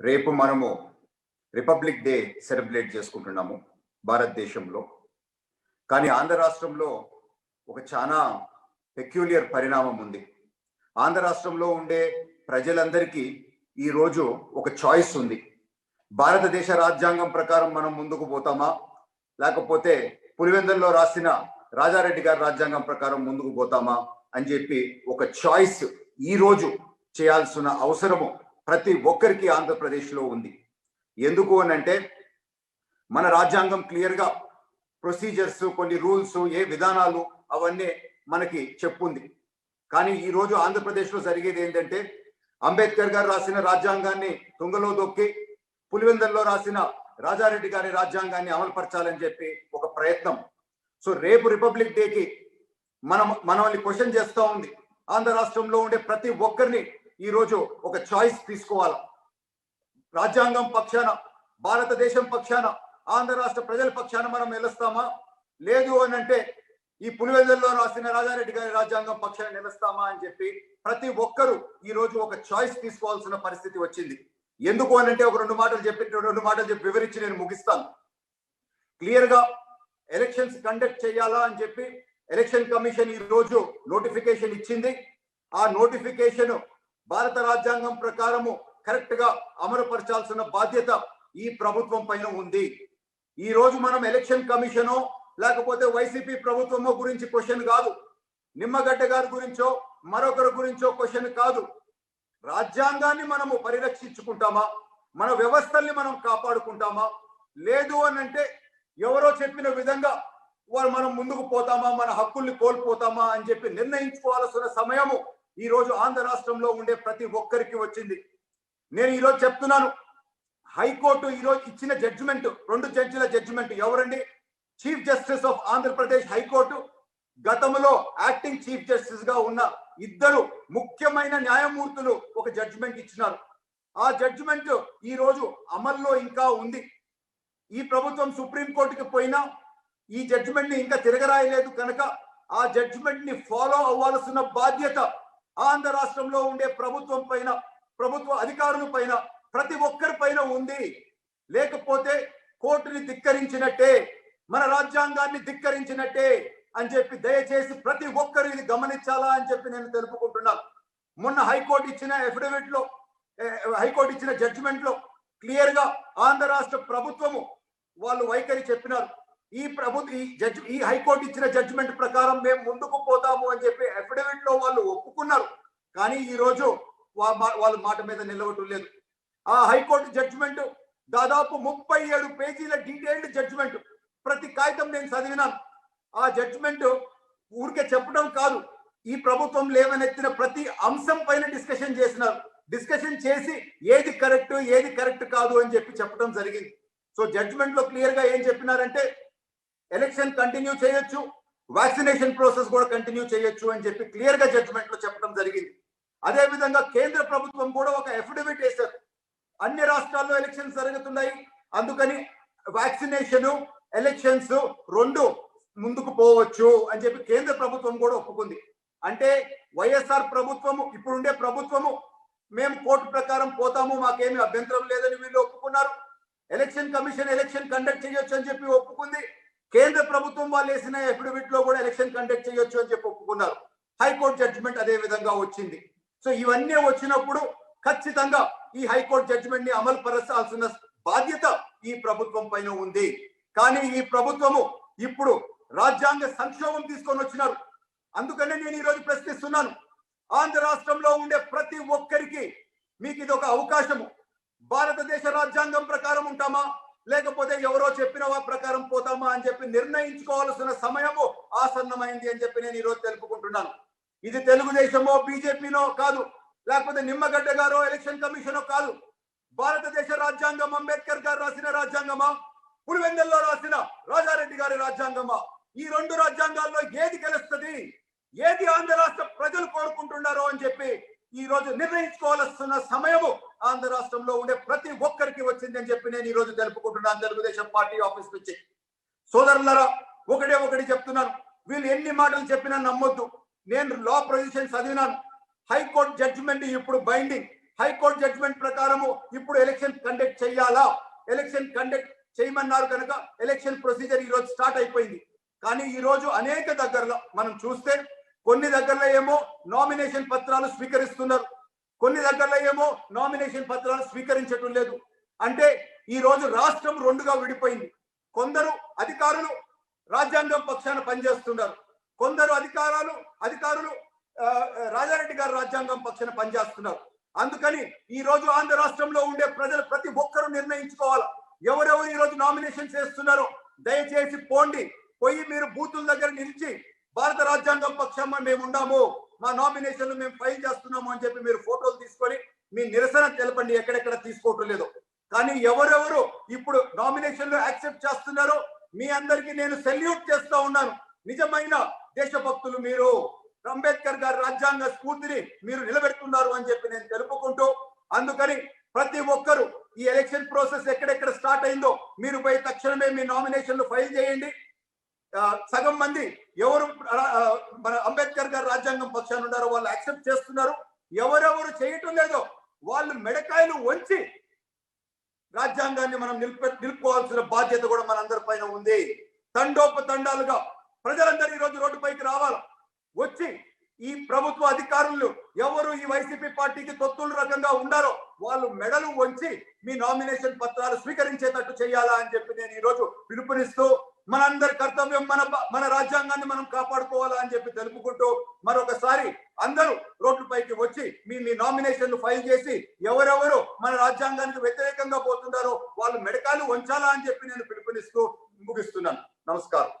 రేపు మనము republic day celebrate చేసుకుంటున్నాము భారతదేశంలో. కానీ ఆంధ్ర రాష్ట్రంలో ఒక చాలా పెక్యులియర్ పరిణామం ఉంది. ఆంధ్ర రాష్ట్రంలో ఉండే ప్రజలందరికీ ఈరోజు ఒక చాయిస్ ఉంది. భారతదేశ రాజ్యాంగం ప్రకారం మనం ముందుకు పోతామా? లేకపోతే పులివెందుల్లో రాసిన రాజారెడ్డి గారి రాజ్యాంగం ప్రకారం ముందుకు పోతామా? అని చెప్పి ఒక చాయిస్ ఈరోజు చేయాల్సిన అవసరము ప్రతి ఒక్కరికి ఆంధ్రప్రదేశ్లో ఉంది. ఎందుకు అని అంటే మన రాజ్యాంగం క్లియర్గా ప్రొసీజర్స్ కొన్ని రూల్స్ ఏ విధానాలు అవన్నీ మనకి చెప్పుంది. కానీ ఈరోజు ఆంధ్రప్రదేశ్లో జరిగేది ఏంటంటే అంబేద్కర్ గారు రాసిన రాజ్యాంగాన్ని తుంగలో దొక్కి పులివెందల్లో రాసిన రాజారెడ్డి గారి రాజ్యాంగాన్ని అమలుపరచాలని చెప్పి ఒక ప్రయత్నం. సో రేపు రిపబ్లిక్ డేకి మనం మనల్ని క్వశ్చన్ చేస్తూ ఉంది. ఆంధ్ర రాష్ట్రంలో ఉండే ప్రతి ఒక్కరిని ఈరోజు ఒక చాయిస్ తీసుకోవాలి. రాజ్యాంగం పక్షాన భారతదేశం పక్షాన ఆంధ్ర రాష్ట్ర ప్రజల పక్షాన మనం నిలుస్తామా? లేదు అని అంటే ఈ పులివెందుల్లో రాసిన రాజారెడ్డి గారి రాజ్యాంగం పక్షాన నిలుస్తామా అని చెప్పి ప్రతి ఒక్కరూ ఈ రోజు ఒక చాయిస్ తీసుకోవాల్సిన పరిస్థితి వచ్చింది. ఎందుకు అని అంటే ఒక రెండు మాటలు చెప్పి రెండు మాటలు చెప్పి వివరించి నేను ముగిస్తాను. క్లియర్గా ఎలక్షన్స్ కండక్ట్ చేయాలా అని చెప్పి ఎలక్షన్ కమిషన్ ఈ రోజు నోటిఫికేషన్ ఇచ్చింది. ఆ నోటిఫికేషన్ భారత రాజ్యాంగం ప్రకారము కరెక్ట్గా అమలుపరచాల్సిన బాధ్యత ఈ ప్రభుత్వం పైన ఉంది. ఈ రోజు మనం ఎలక్షన్ కమిషను లేకపోతే వైసీపీ ప్రభుత్వమో గురించి క్వశ్చన్ కాదు. నిమ్మగడ్డ గారి గురించో మరొకరి గురించో క్వశ్చన్ కాదు. రాజ్యాంగాన్ని మనము పరిరక్షించుకుంటామా? మన వ్యవస్థల్ని మనం కాపాడుకుంటామా? లేదు అని అంటే ఎవరో చెప్పిన విధంగా వారు మనం ముందుకు పోతామా? మన హక్కుల్ని కోల్పోతామా అని చెప్పి నిర్ణయించుకోవాల్సిన సమయము ఈ రోజు ఆంధ్ర రాష్ట్రంలో ఉండే ప్రతి ఒక్కరికి వచ్చింది. నేను ఈ రోజు చెప్తున్నాను హైకోర్టు ఈరోజు ఇచ్చిన జడ్జిమెంట్ రెండు జడ్జిల జడ్జిమెంట్ ఎవరండి? Chief justice of Andhra Pradesh high court గతంలో యాక్టింగ్ చీఫ్ జస్టిస్గా ఉన్న ఇద్దరు ముఖ్యమైన న్యాయమూర్తులు ఒక జడ్జిమెంట్ ఇచ్చినారు. ఆ జడ్జిమెంట్ ఈ రోజు అమల్లో ఇంకా ఉంది. ఈ ప్రభుత్వం సుప్రీం కోర్టుకి పోయినా ఈ జడ్జిమెంట్ని ఇంకా తిరగరాయలేదు కనుక ఆ జడ్జిమెంట్ని ఫాలో అవ్వాల్సిన బాధ్యత ఆంధ్ర రాష్ట్రంలో ఉండే ప్రభుత్వం పైన ప్రభుత్వ అధికారుల పైన ప్రతి ఒక్కరి పైన ఉంది. లేకపోతే కోర్టుని ధిక్కరించినట్టే మన రాజ్యాంగాన్ని ధిక్కరించినట్టే అని చెప్పి దయచేసి ప్రతి ఒక్కరు ఇది గమనించాలా అని చెప్పి నేను తెలుపుకుంటున్నాను మొన్న హైకోర్టు ఇచ్చిన అఫిడవిట్లో హైకోర్టు ఇచ్చిన జడ్జిమెంట్లో క్లియర్గా ఆంధ్ర రాష్ట్ర ప్రభుత్వము వాళ్ళు వైఖరి చెప్పినారు. ఈ ప్రభుత్వ ఈ జడ్జి ఈ హైకోర్టు ఇచ్చిన జడ్జిమెంట్ ప్రకారం మేము ముందుకు పోతాము అని చెప్పి అఫిడవిట్లో వాళ్ళు ఒప్పుకున్నారు. కానీ ఈ రోజు వా- మా- వాళ్ళ మాట మీద నిలవటం లేదు. ఆ హైకోర్టు జడ్జిమెంట్ దాదాపు ముప్పై ఏడు పేజీల డీటెయిల్డ్ జడ్జిమెంట్ ప్రతి కాగితం నేను చదివినాను. ఆ జడ్జిమెంట్ ఊరికే చెప్పడం కాదు ఈ ప్రభుత్వం లేవనెత్తిన ప్రతి అంశం పైన డిస్కషన్ చేసినారు. డిస్కషన్ చేసి ఏది కరెక్ట్ ఏది కరెక్ట్ కాదు అని చెప్పి చెప్పడం జరిగింది. సో జడ్జిమెంట్లో క్లియర్గా ఏం చెప్పినారంటే ఎలక్షన్ కంటిన్యూ చేయొచ్చు వ్యాక్సినేషన్ ప్రాసెస్ కూడా కంటిన్యూ చేయొచ్చు అని చెప్పి క్లియర్గా జడ్జిమెంట్లో చెప్పడం జరిగింది. అదే విధంగా కేంద్ర ప్రభుత్వం కూడా ఒక ఎఫిడవిట్ వేశారు. అన్ని రాష్ట్రాల్లో ఎలక్షన్స్ జరుగుతున్నాయి అందుకని వ్యాక్సినేషన్ ఎలక్షన్స్ రెండు ముందుకు పోవచ్చు అని చెప్పి కేంద్ర ప్రభుత్వం కూడా ఒప్పుకుంది. అంటే వైఎస్ఆర్ ప్రభుత్వము ఇప్పుడుండే ప్రభుత్వము మేము కోర్టు ప్రకారం పోతాము మాకేమి అభ్యంతరం లేదని వీళ్ళు ఒప్పుకున్నారు. ఎలక్షన్ కమిషన్ ఎలక్షన్ కండక్ట్ చేయొచ్చు అని చెప్పి ఒప్పుకుంది. కేంద్ర ప్రభుత్వం వాళ్ళు వేసిన అఫిడవిట్లో కూడా ఎలక్షన్ కండక్ట్ చేయొచ్చు అని చెప్పి ఒప్పుకున్నారు. హైకోర్టు జడ్జిమెంట్ అదే విధంగా వచ్చింది. సో ఇవన్నీ వచ్చినప్పుడు ఖచ్చితంగా ఈ హైకోర్టు జడ్జిమెంట్ని అమలు పరచాల్సిన బాధ్యత ఈ ప్రభుత్వం పైన ఉంది. కానీ ఈ ప్రభుత్వము ఇప్పుడు రాజ్యాంగ సంక్షోభం తీసుకొని వచ్చినారు. అందుకనే నేను ఈరోజు ప్రశ్నిస్తున్నాను. ఆంధ్ర రాష్ట్రంలో ఉండే ప్రతి ఒక్కరికి మీకు ఇది ఒక అవకాశము. భారతదేశ రాజ్యాంగం ప్రకారం ఉంటామా? లేకపోతే ఎవరో చెప్పిన ప్రకారం పోతామా అని చెప్పి నిర్ణయించుకోవాల్సిన సమయము ఆసన్నమైంది అని చెప్పి నేను ఈరోజు తెలుపుకుంటున్నాను. ఇది తెలుగుదేశమో బీజేపీనో కాదు లేకపోతే నిమ్మగడ్డ గారో ఎలక్షన్ కమిషనో కాదు. భారతదేశ రాజ్యాంగం అంబేద్కర్ గారు రాసిన రాజ్యాంగమా? పులివెందల్లో రాసిన రాజారెడ్డి గారి రాజ్యాంగమా? ఈ రెండు రాజ్యాంగాల్లో ఏది గెలుస్తుంది? ఏది ఆంధ్ర రాష్ట్ర ప్రజలు కోరుకుంటున్నారో అని చెప్పి ఈ రోజు నిర్ణయించుకోవాల్సిన సమయము ఆంధ్ర రాష్ట్రంలో ఉండే ప్రతి ఒక్కరికి వచ్చింది అని చెప్పి నేను ఈ రోజు తెలుపుకుంటున్నాను తెలుగుదేశం పార్టీ ఆఫీస్ నుంచి. సోదరులరా ఒకటే ఒకటి చెప్తున్నాను. వీళ్ళు ఎన్ని మాటలు చెప్పినా నమ్మొద్దు. నేను లా ప్రొవిజన్ చదివినాను. హైకోర్టు జడ్జిమెంట్ ఇప్పుడు బైండింగ్ హైకోర్టు జడ్జిమెంట్ ప్రకారము ఇప్పుడు ఎలక్షన్ కండక్ట్ చేయాలా? ఎలక్షన్ కండక్ట్ చేయమన్నారు కనుక ఎలక్షన్ ప్రొసీజర్ ఈ రోజు స్టార్ట్ అయిపోయింది. కానీ ఈ రోజు అనేక దగ్గరలో మనం చూస్తే కొన్ని దగ్గరలో ఏమో నామినేషన్ పత్రాలు స్వీకరిస్తున్నారు. కొన్ని దగ్గరలో ఏమో నామినేషన్ పత్రాలు స్వీకరించటం లేదు. అంటే ఈ రోజు రాష్ట్రం రెండుగా విడిపోయింది. కొందరు అధికారులు రాజ్యాంగం పక్షాన పనిచేస్తున్నారు. కొందరు అధికారాలు అధికారులు రాజారెడ్డి గారు రాజ్యాంగం పక్షాన పనిచేస్తున్నారు. అందుకని ఈ రోజు ఆంధ్ర రాష్ట్రంలో ఉండే ప్రజలు ప్రతి ఒక్కరూ నిర్ణయించుకోవాలి. ఎవరెవరు ఈ రోజు నామినేషన్ చేస్తున్నారో దయచేసి పోండి. పోయి మీరు బూతుల దగ్గర నిలిచి భారత రాజ్యాంగం పక్షాన మేము ఉన్నాము. మా నామినేషన్లు మేము ఫైల్ చేస్తున్నాము అని చెప్పి మీరు ఫోటోలు తీసుకొని మీ నిరసన తెలపండి ఎక్కడెక్కడ తీసుకోవటం లేదు. కానీ ఎవరెవరు ఇప్పుడు నామినేషన్లు యాక్సెప్ట్ చేస్తున్నారో మీ అందరికీ నేను సెల్యూట్ చేస్తా ఉన్నాను. నిజమైన దేశభక్తులు మీరు. అంబేద్కర్ గారి రాజ్యాంగ స్ఫూర్తిని మీరు నిలబెడుతున్నారు అని చెప్పి నేను తెలుపుకుంటూ అందుకని ప్రతి ఒక్కరు ఈ ఎలక్షన్ ప్రాసెస్ ఎక్కడెక్కడ స్టార్ట్ అయిందో మీరు పోయి తక్షణమే మీ నామినేషన్లు ఫైల్ చేయండి. సగం మంది ఎవరు మన అంబేద్కర్ గారు రాజ్యాంగం పక్షాన్ని ఉన్నారో వాళ్ళు యాక్సెప్ట్ చేస్తున్నారు. ఎవరెవరు చేయటం లేదో వాళ్ళు మెడకాయలు వంచి రాజ్యాంగాన్ని మనం నిలిపే నిలుపుకోవాల్సిన బాధ్యత కూడా మనందరి పైన ఉంది. తండోపతండాలుగా ప్రజలందరూ ఈ రోజు రోడ్డుపైకి రావాలి. వచ్చి ఈ ప్రభుత్వ అధికారులు ఎవరు ఈ వైసీపీ పార్టీకి తొత్తుల రకంగా ఉండారో వాళ్ళు మెడలు వంచి మీ నామినేషన్ పత్రాలు స్వీకరించేటట్టు చేయాలా అని చెప్పి నేను ఈరోజు పిలుపునిస్తూ మనందరి కర్తవ్యం మన మన రాజ్యాంగాన్ని మనం కాపాడుకోవాలా అని చెప్పి తెలుపుకుంటూ మరొకసారి అందరూ రోడ్లపైకి వచ్చి మీ మీ నామినేషన్లు ఫైల్ చేసి ఎవరెవరు మన రాజ్యాంగానికి వ్యతిరేకంగా పోతున్నారో వాళ్ళు మెడకాలు ఉంచాలా అని చెప్పి నేను పిలుపునిస్తూ ముగిస్తున్నాను. నమస్కారం.